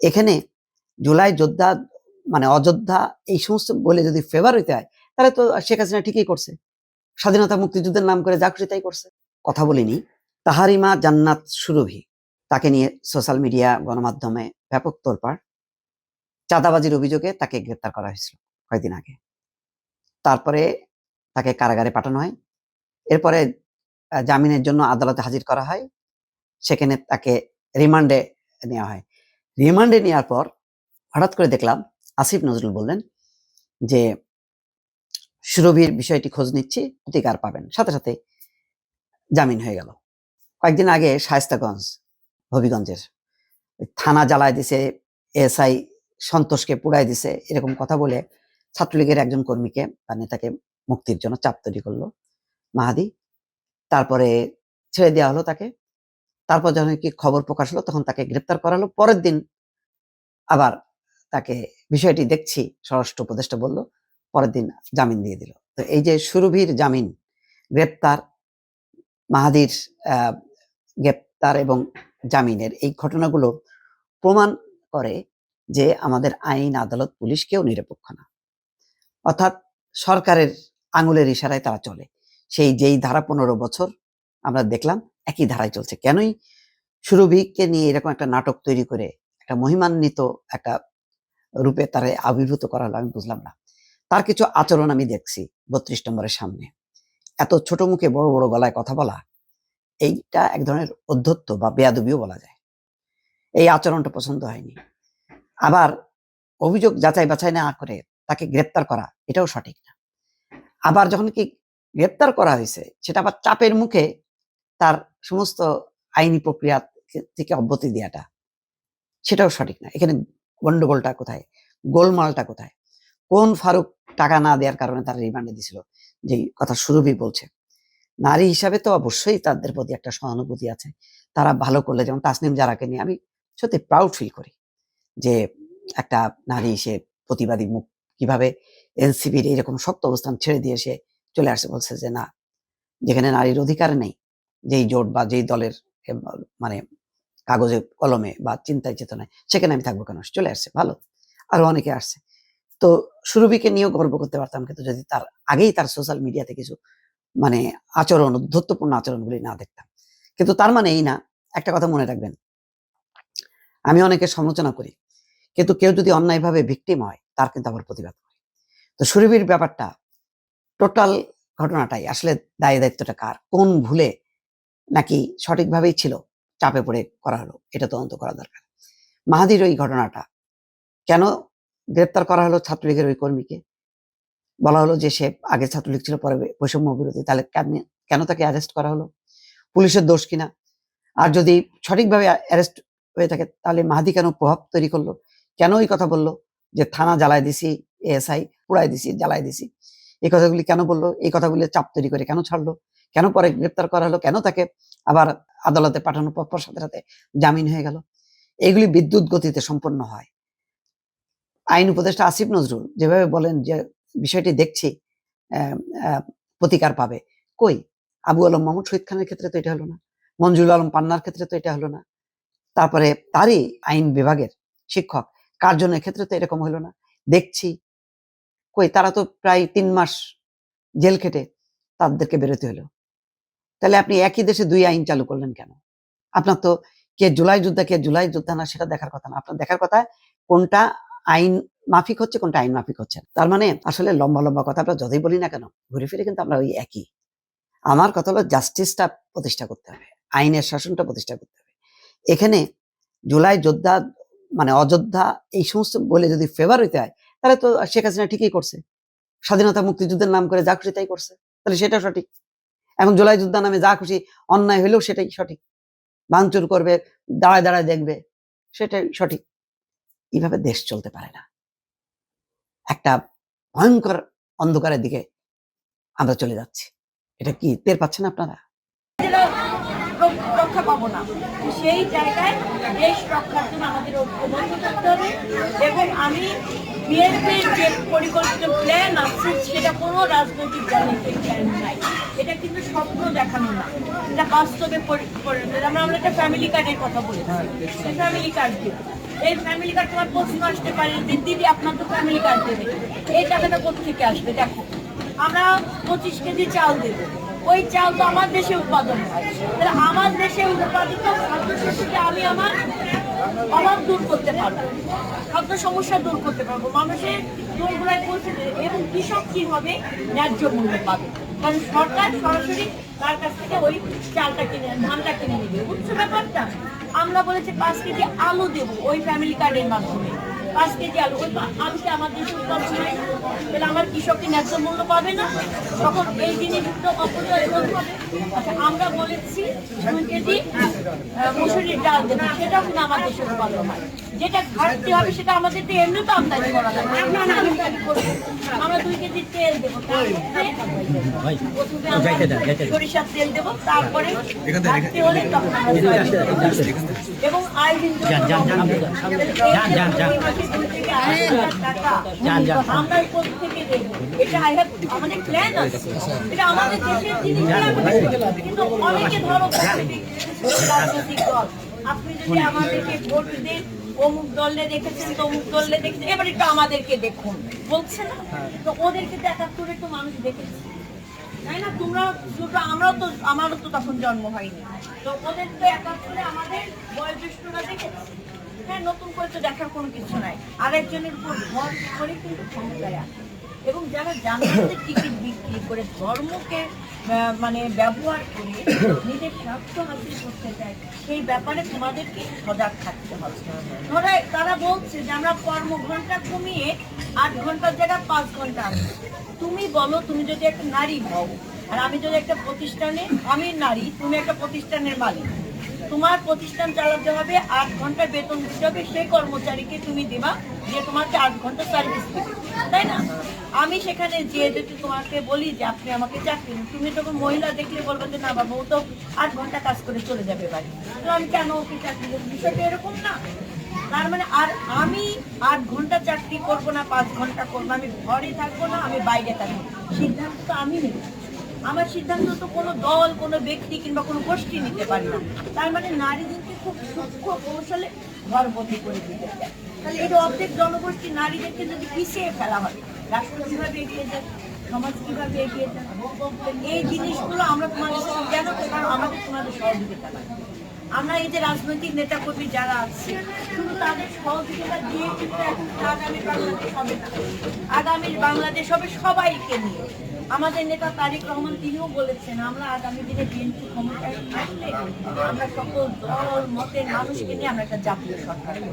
এখানে জুলাই যোদ্ধা মানে অযোধ্যা, এই সমস্ত বলে যদি ফেভার হইতে হয়, তাহলে তো শেখ হাসিনা ঠিকই করছে। স্বাধীনতা মুক্তিযুদ্ধের নাম করে যা খুশি তাই করছে। কথা বলিনি তাহারিমা জান্নাত সুরভি, তাকে নিয়ে সোশ্যাল মিডিয়া গণমাধ্যমে ব্যাপক তোলপাড়, চাঁদাবাজির অভিযোগে তাকে গ্রেপ্তার করা হয়েছিল কয়েকদিন আগে। তারপরে তাকে কারাগারে পাঠানো হয়। এরপরে জামিনের জন্য আদালতে হাজির করা হয়। সেখানে তাকে রিমান্ডে নেওয়া হয়। রিমান্ডে নেওয়ার পর হঠাৎ করে দেখলাম আসিফ নজরুল বললেন যে, সুরভির বিষয়টি খোঁজ নিচ্ছি, প্রতিকার পাবেন। সাথে সাথে জামিন হয়ে গেল। কয়েকদিন আগে শায়স্তাগঞ্জ, হবিগঞ্জের থানা জ্বালায় দিছে এসআই সন্তোষকে পুড়াই দিছে, এরকম কথা বলে ছাত্রলীগের একজন কর্মীকে বা নেতাকে মুক্তির জন্য চাপ তৈরি করল মাহাদি। তারপরে ছেড়ে দেওয়া হলো তাকে। তারপর যখন কি খবর প্রকাশ হলো, তখন তাকে গ্রেপ্তার করালো। পরের দিন আবার তাকে বিষয়টি দেখছি, স্বরাষ্ট্র উপদেষ্টা বলল, পরের দিন জামিন দিয়ে দিল। তো এই যে সুরভির জামিন, গ্রেপ্তার, মাহাদির গ্রেপ্তার এবং জামিনের এই ঘটনাগুলো প্রমাণ করে যে আমাদের আইন, আদালত, পুলিশ কেউ নিরপেক্ষ না। অর্থাৎ সরকারের আঙুলের ইশারায় তারা চলে। সেই যেই ধারা পনেরো বছর আমরা দেখলাম, একই ধারায় চলছে। কেনই সুরভিকে নিয়ে এরকম একটা নাটক তৈরি করে একটা মহিমান্বিত একটা রূপে তারে আবির্ভূত করা হলো, আমি বুঝলাম না। তার কিছু আচরণ আমি দেখছি বত্রিশ নম্বরের সামনে। এত ছোট মুখে বড় বড় গলায় কথা বলা, এইটা এক ধরনের অধ্যত্ব বা বেয়াদবিও বলা যায়। এই আচরণটা পছন্দ হয়নি। আবার অভিযোগ যাচাই বাছাই না করে তাকে গ্রেপ্তার করা, এটাও সঠিক না। আবার যখন কি গ্রেপ্তার করা হয়েছে, সেটা আবার চাপের মুখে তার সমস্ত আইনি প্রক্রিয়া থেকে অব্যাহতি দেওয়াটা সেটাও সঠিক না। এখানে গন্ডগোলটা কোথায়? গোলমালটা কোথায়? কোন ফারুক টাকা না দেওয়ার কারণে তারা রিমান্ডে দিছিল? যে কথা সুরভি বলছে। নারী হিসাবে তো অবশ্যই তাদের প্রতি একটা সহানুভূতি আছে। তারা ভালো করলে, যেমন তাসনিম জারাকে নিয়ে আমি সত্যি প্রাউড ফিল করি যে একটা নারী সে প্রতিবাদী মুখ কীভাবে এনসিপির এরকম শক্ত অবস্থান ছেড়ে দিয়ে সে চলে আসে, বলছে যে না, যেখানে নারীর অধিকার নেই, যেই জোট বা যেই দলের মানে কাগজে, কলমে বা চিন্তায় চেতনায়, সেখানে আমি থাকব কেন? চলে আসছে, ভালো। আরও অনেকে আসছে। তো সুরভিকে নিয়েও গর্ব করতে পারতাম, কিন্তু যদি তার আগেই তার সোশ্যাল মিডিয়াতে কিছু মানে আচরণ উদ্ধত্তপূর্ণ আচরণগুলি না দেখতাম। কিন্তু তার মানে এই না, একটা কথা মনে রাখবেন। আমি অনেকে সমালোচনা করি, কিন্তু কেউ যদি অন্যায়ভাবে ভিকটিম হয়, তার কিন্তু আবার প্রতিবাদ করি। তো সুরভির ব্যাপারটা টোটাল ঘটনাটাই, আসলে দায় দায়িত্বটা কার? কোন ভুলে নাকি সঠিকভাবেই ছিল? চাপে পড়ে করা হলো। এটা তদন্ত করা দরকার। মাহাদির ওই ঘটনাটা, কেন গ্রেপ্তার করা হলো ছাত্রলীগের ওই কর্মীকে? বলা হলো যে সে আগে ছাত্রলীগ ছিল, পরে বৈষম্য বিরোধী। তাহলে কেন তাকে অ্যারেস্ট করা হলো? পুলিশের দোষ কিনা আর যদি সঠিকভাবে অ্যারেস্ট হয়ে থাকে, তাহলে মাহাদি কেন প্রভাব তৈরি করল? কেন এই কথা বলল? যে থানা জ্বালায় দিছি, এএসআই পুড়াই দিছি, জ্বালায় দিছি। এই কথাগুলি কেন বলল? এই কথাগুলি চাপ তৈরি করে কেন ছাড়লো? কেন পরে গ্রেপ্তার করা হলো? কেন তাকে আবার আদালতে পাঠানোর পর সাথে সাথে জামিন হয়ে গেল। এগুলি বিদ্যুৎ গতিতে সম্পন্ন হয়। আইন উপদেষ্টা আসিফ নজরুল যেভাবে বলেন যে, বিষয়টি দেখছি প্রতিকার পাবে। কই? আবু আলম মাহমুদ শহীদ খানের ক্ষেত্রে তো এটা হলো না। মঞ্জুল আলম পান্নার ক্ষেত্রে তো এটা হলো না। তারপরে তারই আইন বিভাগের শিক্ষক, কার্জনের ক্ষেত্রে তো এরকম হলো না। দেখছি। কই? তারা তো প্রায় তিন মাস জেল খেটে তাদেরকে বেরোতে হলো। তাহলে আপনি একই দেশে দুই আইন চালু করলেন কেন? আপনার তো কে জুলাই যোদ্ধা, কে জুলাই যোদ্ধা না, সেটা দেখার কথা না। আপনার দেখার কথা কোনটা আইন মাফিক হচ্ছে, কোনটা আইন মাফিক হচ্ছে তার মানে আসলে লম্বা লম্বা কথা আমরা যতই বলি না কেন, ঘুরে ফিরে কিন্তু আমরা ওই একই। আমার কথা হলো জাস্টিসটা প্রতিষ্ঠা করতে হবে, আইনের শাসনটা প্রতিষ্ঠা করতে হবে। এখানে জুলাই যোদ্ধা মানে অযোধ্যা এই সমস্ত বলে যদি ফেভার হইতে হয়, তাহলে তো শেখ হাসিনা ঠিকই করছে। স্বাধীনতা মুক্তিযুদ্ধের নাম করে যা খুশি তাই করছে, তাহলে সেটা সঠিক। এখন জুলাই যোদ্ধা নামে যা খুশি অন্যায় হইলেও সেটাই সঠিক। ভাঙচুর করবে, দাঁড়ায় দাঁড়ায় দেখবে, সেটাই সঠিক। এইভাবে দেশ চলতে পারে না। একটা ভয়ঙ্কর অন্ধকারের দিকে আমরা চলে যাচ্ছি। এটা কি টের পাচ্ছেন আপনারা? সেই জায়গায় দেশ রক্ষার জন্য আমাদের ঐক্যবদ্ধ করতে হবে এবং আমি বিএনপির যে পরিকল্পিত প্ল্যান আছে সেটা কোনো রাজনৈতিক দলের প্ল্যান নাই এটা কিন্তু স্বপ্ন দেখানো না। এটা বাস্তবে পরিণত। আমরা আমরা একটা ফ্যামিলি কার্ডের কথা বলেছি। ফ্যামিলি কার্ড এই ফ্যামিলি কার্ড তোমার প্রশ্ন আসতে পারে যে দিদি আপনার তো ফ্যামিলি কার্ড দেবে। এই টাকাটা কোথেকে আসবে? দেখো আমরা পঁচিশ কেজি চাল দেবো। ওই চাল তো আমার দেশে উৎপাদন হয়। তাহলে আমার দেশে উৎপাদিত খাদ্যশস্যকে আমি আমার অভাব দূর করতে পারব। খাদ্য সমস্যা দূর করতে পারব। মানুষের দোরগোড়ায় পৌঁছে দেবে এবং কৃষক কি হবে? ন্যায্য মূল্য পাবে। কারণ সরকার সরাসরি তার কাছ থেকে ওই চালটা কিনে, ধানটা কিনে নেবে। বুঝছ ব্যাপারটা, আমরা বলেছি পাঁচ কেজি আলু দেবো ওই ফ্যামিলি কার্ডের মাধ্যমে। পাঁচ কেজি আলু পা- আলুতে আমার দেশে উৎপাদন হয় তাহলে আমার কৃষককে ন্যায্য মূল্য পাবে না তখন এই জিনিসগুলো করতে হবে আচ্ছা আমরা বলেছি দুই কেজি মুসুরির ডাল দেবো সেটাও কিন্তু আমার দেশে উৎপাদন হয় যেটা ঘাটতি হবে সেটা আমাদের তো এমনি তো আমদানি করা যাবে আমরা দুই কেজি তেল দেবো সরিষার তেল দেবো তারপরে হলে এবং আয়োডিন অনেকে ধরো আপনি যদি আমাদেরকে ভোট দিন অমুক দলে দেখেছেন তমুক দলে দেখেছেন এবার একটু আমাদেরকে দেখুন বলছে না তো ওদেরকে তো একাত্তরে তো মানুষ দেখেছে তাই না তোমরা ছোট আমরাও তো আমারও তো তখন জন্ম হয়নি তো ওদের তো একাত্তরে আমাদের বয়োজ্যেষ্ঠরা দেখেছে। হ্যাঁ নতুন করে তো দেখার কোনো কিছু নাই। আরেকজনের উপর ভর করে কিন্তু ক্ষমতায় আসে। এবং যারা জান্নাতের টিকিট বিক্রি করে ধর্মকে মানে ব্যবহার করে নিজের স্বার্থ হাসিল করতে চায়, সেই ব্যাপারে তোমাদেরকে সজাগ থাকতে হবে। ধরো তারা বলছে যে আমরা কর্ম ঘণ্টা কমিয়ে আট ঘণ্টার জায়গায় পাঁচ ঘণ্টা আনব তুমি বলো, তুমি যদি একটা নারী হও, আর আমি যদি একটা প্রতিষ্ঠানে, আমি নারী, তুমি একটা প্রতিষ্ঠানের মালিক তোমার প্রতিষ্ঠান চালাতে হবে আট ঘণ্টা বেতন দিতে হবে সেই কর্মচারীকে তুমি দিবা, যে তোমাকে আট ঘণ্টা সার্ভিস দেবে। তাই না? আমি সেখানে যে যদি তোমাকে বলি যে আপনি আমাকে চাকরি তুমি তখন মহিলা দেখলে বলবে যে না বাবা, ও তো আট ঘণ্টা কাজ করে চলে যাবে বাড়ি। তো আমি কেন ওকে চাকরি বিষয়টা এরকম না। তার মানে আর আমি আট ঘণ্টা চাকরি করব না, পাঁচ ঘণ্টা করব আমি ঘরে থাকব না, আমি বাইরে থাকব। সিদ্ধান্ত আমি নেব। আমার সিদ্ধান্ত তো কোনো দল, কোনো ব্যক্তি কিংবা কোনো গোষ্ঠী নিতে পারে না। তার মানে নারীদেরকে খুব সূক্ষ্ম কৌশলে ঘরবন্দি করে দিতে তাহলে এটা অর্ধেক জনগোষ্ঠী নারীদেরকে যদি পিছিয়ে ফেলা হবে, রাষ্ট্র কীভাবে এগিয়ে যাবে সমাজ কীভাবে এগিয়ে যাবে এই জিনিসগুলো আমরা তোমাদের কেন কারণ আমাদের তোমাদের সহযোগিতা লাগবে আমরা এই যে রাজনৈতিক নেতা কর্মী যারা আছে, শুধু তাদের সহযোগিতা দিয়ে কিন্তু এখন আগামী বাংলাদেশ হবে না। আগামীর বাংলাদেশ হবে সবাইকে নিয়ে। আমাদের নেতা তারেক রহমান তিনিও বলেছেন, আমরা আগামী দিনে বিএনপি ক্ষমতায় আসলে আমরা সকল দল, মতের মানুষকে নিয়ে আমরা একটা জাতীয় সরকার।